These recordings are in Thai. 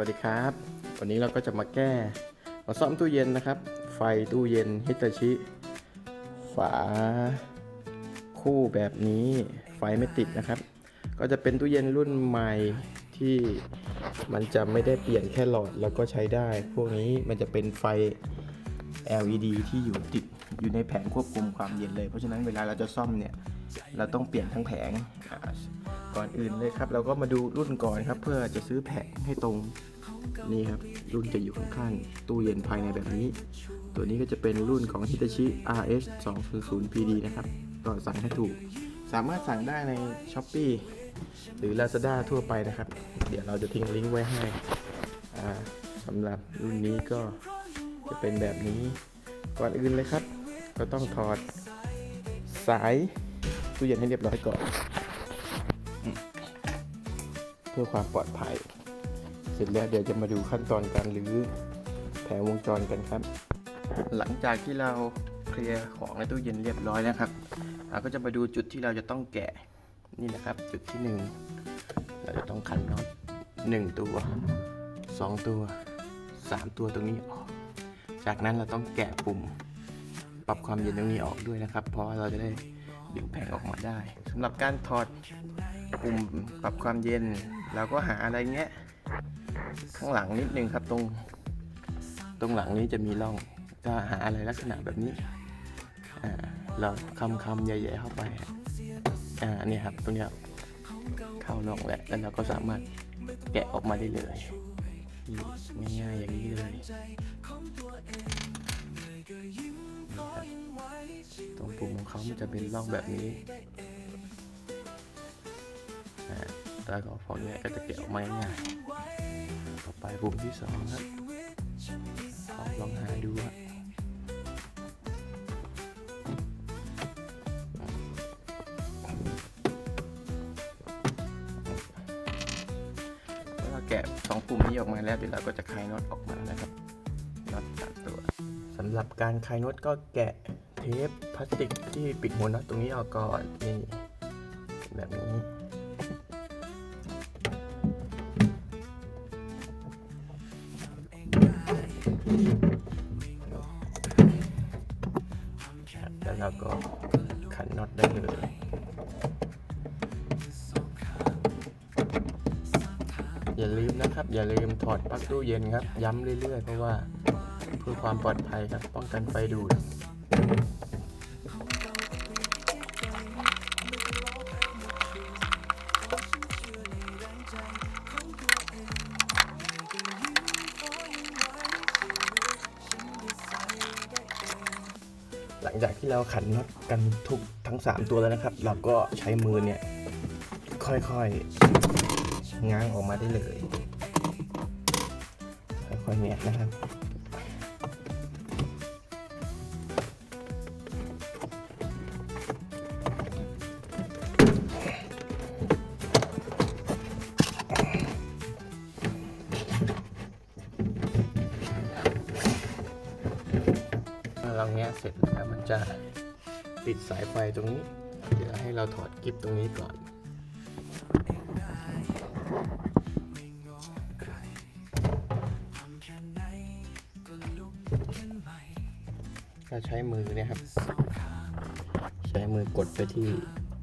วัสดีครับ วันนี้เราก็จะมาแก้ มาซ่อมตู้เย็นนะครับ ไฟตู้เย็นฮิตาชิ ฝา คู่แบบนี้ไฟไม่ติดนะครับ ก็จะเป็นตู้เย็นรุ่นใหม่ที่มันจะไม่ได้เปลี่ยนแค่หลอดแล้วก็ใช้ได้ พวกนี้มันจะเป็นไฟ LED ที่อยู่ติดอยู่ในแผงควบคุมความเย็นเลย เพราะฉะนั้นเวลาเราจะซ่อมเนี่ย เราต้องเปลี่ยนทั้งแผง ก่อนอื่นเลยครับ เราก็มาดูรุ่นก่อนครับ เพื่อจะซื้อแผงให้ตรงนี่ครับ รุ่นจะอยู่ข้างๆตู้เย็นภายในแบบนี้ ตัวนี้ก็จะเป็นรุ่นของ Hitachi RH 200 PD นะครับก็สั่งให้ถูก สามารถสั่งได้ใน Shopee หรือ Lazada ทั่วไปนะครับ เดี๋ยวเราจะทิ้งลิงก์ไว้ให้สำหรับรุ่นนี้ก็จะเป็นแบบนี้ก่อนอื่นเลยครับ ก็ต้องถอดสายตู้เย็นให้เรียบร้อยก่อน พื่อความปลอดภัย เสร็จแล้วเดี๋ยวจะมาดูขั้นตอนการรื้อแผงวงจรกันครับ หลังจากที่เราเคลียร์ของในตู้เย็นเรียบร้อยแล้วครับเราก็จะมาดูจุดที่เราจะต้องแกะนี่นะครับ จุดที่หนึ่งเราจะต้องขันน็อตหนึ่งตัวสองตัวสามตัวตรงนี้ออก จากนั้นเราต้องแกะปุ่มปรับความเย็นตรงนี้ออกด้วยนะครับ เพราะเราจะได้ดึงแผงออกมาได้สำหรับการถอดปุ่มปรับความเย็น เราก็หาอะไรเงี้ย ข้างหลังนิดนึงครับตรง ตรงหลังนี้จะมีร่องก็หาอะไรลักษณะแบบนี้เราคำคำใหญ่ๆเข้าไป อ่าเนี่ยครับตรงเนี้ยเข้าร่องแล้วแล้วเราก็สามารถแกะออกมาได้เลยง่ายๆอย่างนี้เลยตรงปุ่มของเขามันจะเป็นร่องแบบนี้ อ่าแล้วก็พอเนี้ยก็จะเก็บออกมาง่ายต่อไปปุ่มที่สองครับลองลองหาดูว่าเมื่อเราแกะสองปุ่มนี้ออกมาแล้วเดี๋ยวเราก็จะคลายน็อตออกมานะครับน็อตสามตัวสำหรับการคลายน็อตก็แกะเทปพลาสติกที่ปิดหัวน็อตตรงนี้ออกก่อนนี่แบบนี้ ครับ แล้วเราก็ขันน็อตได้เลยอย่าลืมนะครับ อย่าลืมถอดปลั๊กตู้เย็นครับ ย้ำเรื่อยๆ เพราะว่าเพื่อความปลอดภัยครับ ป้องกันไฟดูด จากที่เราขันน็อตกันทุกทั้ง 3 ตัวแล้วนะครับ เราก็ใช้มือเนี่ย ค่อยๆง้างออกมาได้เลย ค่อยๆแงะนะครับ เมื่อเสร็จแล้วมันจะติดสายไฟตรงนี้ เดี๋ยวให้เราถอดกิฟตรงนี้ก่อนก็ใช้มือเนี่ยครับ ใช้มือกดไปที่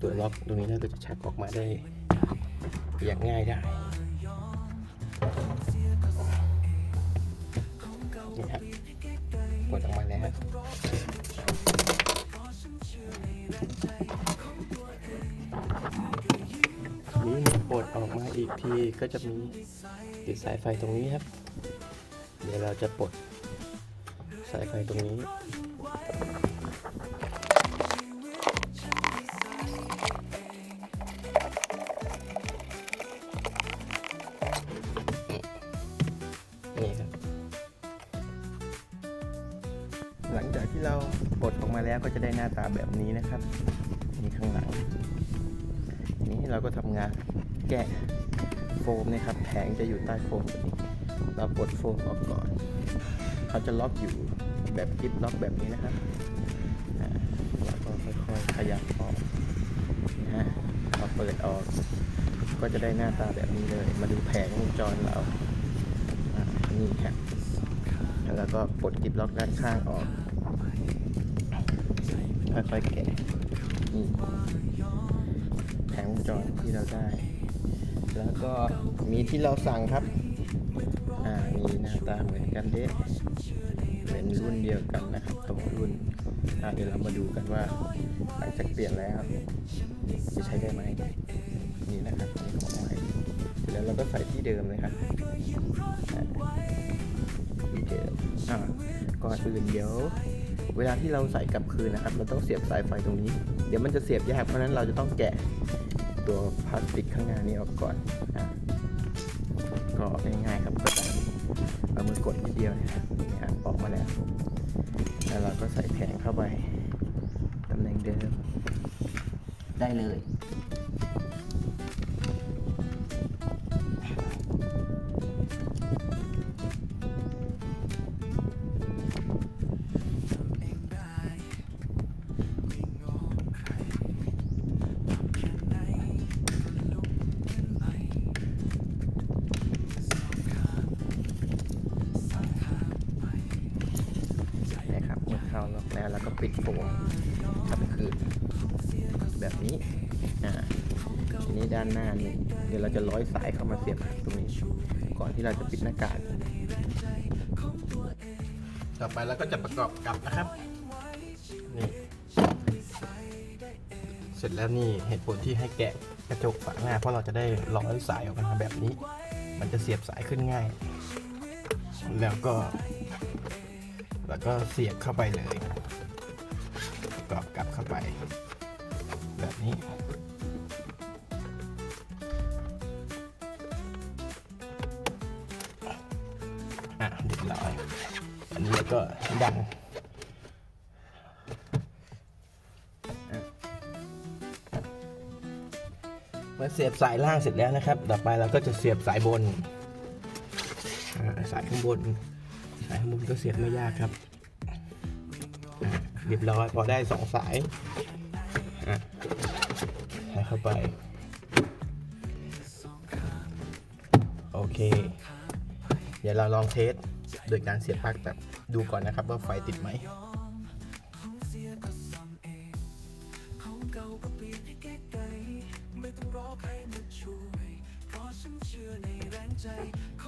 ตัวล็อกตรงนี้แล้วก็จะชักออกมาได้อย่างง่ายได้นี่ครับ ดออกมาแล้วนี้ปลดออกมาอีกทีก็จะมีติดสายไฟตรงนี้ครับ เดี๋ยวเราจะปลดสายไฟตรงนี้ งจากที่เราปลดออกมาแล้วก็จะได้หน้าตาแบบนี้นะครับนี่ข้างหลัง นี้เราก็ทำงานแกะโฟมนะครับ แผงจะอยู่ใต้โฟมเราปลดโฟมออกก่อน เขาจะล็อกอยู่แบบกิฟล็อกแบบนี้นะครับเราก็ค่อยๆขยับออกนะฮะพอเปิดออก ก็จะได้หน้าตาแบบนี้เลย มาดูแผงวงจรเรานี่ครับแล้วก็ปลดกิบล็อกด้านข้างออก ค่อยๆแกะนี่แผงวงจรที่เราได้ แล้วก็มีที่เราสั่งครับ อ่ามีหน้าตาเหมือนกันเด้เป็นรุ่นเดียวกันนะครับตรงรุ่นอ่าเดี๋ยวเรามาดูกันว่าหลังจากเปลี่ยนแล้วจะใช้ได้ไหมนี่นะครับนี่ของใหม่แล้วเราก็ใส่ที่เดิมเลยครับที่เดิมอ่าก่อนอื่นเดี๋ยว เวลาที่เราใส่กลับคืนนะครับ เราต้องเสียบสายไฟตรงนี้ เดี๋ยวมันจะเสียบยากเพราะนั้นเราจะต้องแกะตัวพลาสติกข้างหน้านี้ออกก่อนก็ง่ายๆครับก็ได้เอามือกดนิดเดียวนะครับนี่ครับออกมาแล้วแล้วเราก็ใส่แผงเข้าไปตำแหน่งเดิมได้เลย แล้วก็ปิดโฟมทับคืนแบบนี้อ่าทีนี้ด้านหน้านี่เดี๋ยวเราจะร้อยสายเข้ามาเสียบตรงนี้ ก่อนที่เราจะปิดหน้ากากต่อไปเราก็จะประกอบกลับนะครับนี่เสร็จแล้วนี่เหตุผลที่ให้แกะกระจกฝาหน้าเพราะเราจะได้ร้อยสายออกมาแบบนี้ มันจะเสียบสายขึ้นง่าย แล้วก็ แล้วก็เสียบเข้าไปเลย ก็ดันเมื่อเสียบสายล่างเสร็จแล้วนะครับ ต่อไปเราก็จะเสียบสายบน สายข้างบน สายข้างบนก็เสียบไม่ยากครับเรียบร้อยพอได้สองสายใส่เข้าไป โอเค เดี๋ยวเราลองเทสโดยการเสียบปลั๊กแบบ ดูก่อนนะครับว่าไฟติดไหม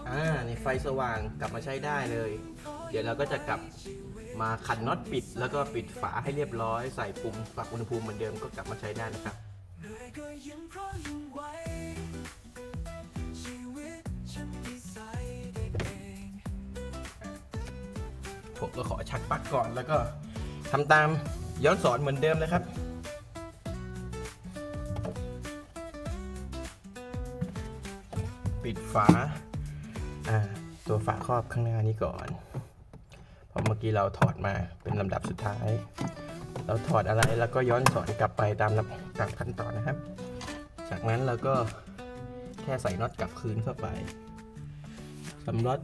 อ่าในไฟสว่างกลับมาใช้ได้เลย เดี๋ยวเราก็จะกลับมาขันน็อตปิด แล้วก็ปิดฝาให้เรียบร้อย ใส่ปุ่มปรับอุณหภูมิเหมือนเดิมก็กลับมาใช้ได้นะครับ ก็ขอชักปลั๊กก่อนแล้วก็ทำตามย้อนสอนเหมือนเดิมเลยครับปิดฝาอ่าตัวฝาครอบข้างหน้านี้ก่อน เพราะเมื่อกี้เราถอดมาเป็นลำดับสุดท้าย เราถอดอะไรแล้วก็ย้อนสอนกลับไปตามลำตามขั้นตอนนะครับ จากนั้นเราก็แค่ใส่น็อตกลับคืนเข้าไป สำหรับ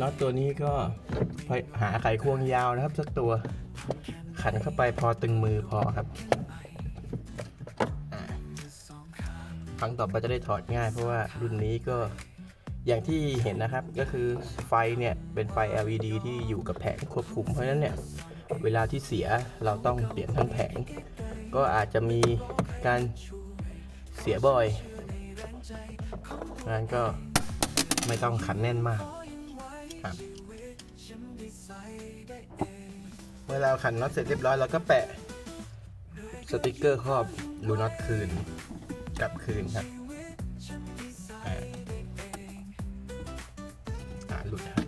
น็อตตัวนี้ก็หาไขควงยาวนะครับ สักตัวขันเข้าไปพอตึงมือพอครับครั้งต่อไปจะได้ถอดง่ายเพราะว่ารุ่นนี้ก็อย่างที่เห็นนะครับก็คือไฟเนี่ยเป็นไฟ LED ที่อยู่กับแผงควบคุมเพราะฉะนั้นเนี่ยเวลาที่เสียเราต้องเปลี่ยนทั้งแผง ก็อาจจะมีการเสียบ่อยงั้นก็ ไม่ต้องขันแน่นมากครับ เมื่อเราขันน็อตเสร็จเรียบร้อยเราก็แปะสติกเกอร์ครอบรูน็อตคืนกลับคืนครับหลุดครับ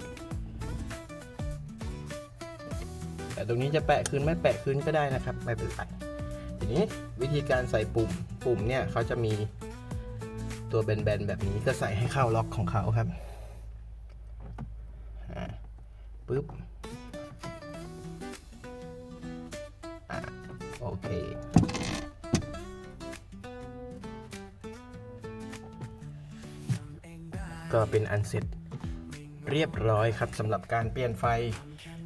แต่ตรงนี้จะแปะคืนไม่แปะคืนก็ได้นะครับ ไม่เป็นไรทีนี้วิธีการใส่ปุ่มปุ่มเนี่ยเขาจะมี ตัวแบนๆแบบนี้ก็ใส่ให้เข้าล็อกของเขาครับปึ๊บโอเคก็เป็นอันเสร็จเรียบร้อยครับสำหรับการเปลี่ยนไฟ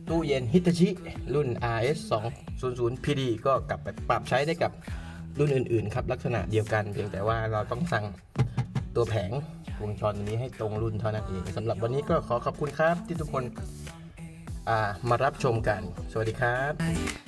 ตู้เย็นฮิตาชิรุ่น RS 2 0 0 PD ก็กลับไปปรับใช้ได้กับรุ่นอื่น ๆ ครับ ลักษณะเดียวกันเพียงแต่ว่าเราต้องสั่ง ตัวแผงวงจรนี้ให้ตรงรุ่นเท่านั้นเองสำหรับวันนี้ก็ขอขอบคุณครับที่ทุกคนมารับชมกัน สวัสดีครับ